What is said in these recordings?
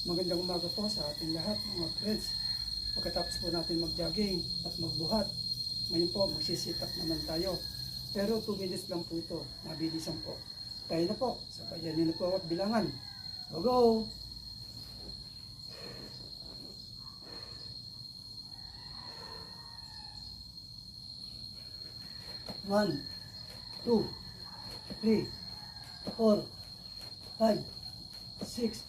Magandang umaga po sa ating lahat mga friends. Pagkatapos po natin mag-jogging at magbuhat, ngayon po magsisitak naman tayo. Pero 2 minutes lang po ito, mabilisan po. Tayo na po, sabayan niyo na po at bilangan. Go go! One, two, three, four, five, six,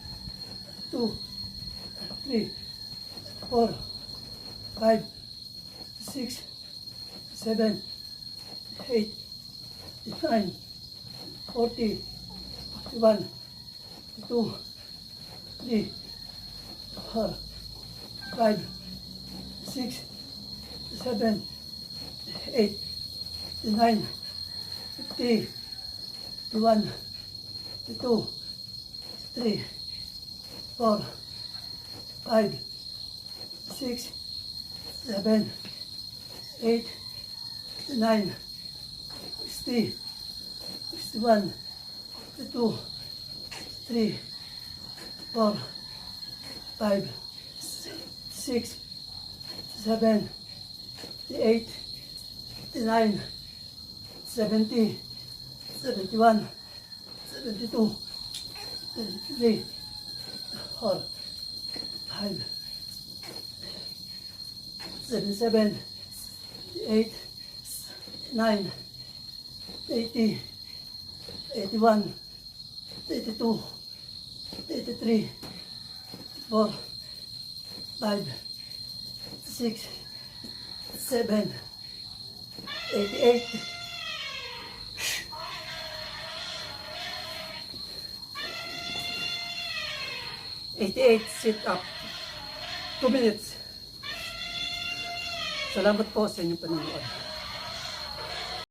two, three, four, five, six, seven, eight, nine, forty, one, two, three, four, five, six, seven, eight, nine, fifty, one, two, three, four, five, six, seven, eight, nine, sixty, sixty-one, sixty-two, three, four, five, six, seven, eight, nine, seventy, seventy-one, seventy-two, seventy-three, four, five, seventy-seven, eight, nine, eighty, eighty-one, eighty-two, eighty-three, four, five, six, seven, eighty-eight, eighty-eight sit up. Two minutes. Salamat po sa inyong panonood.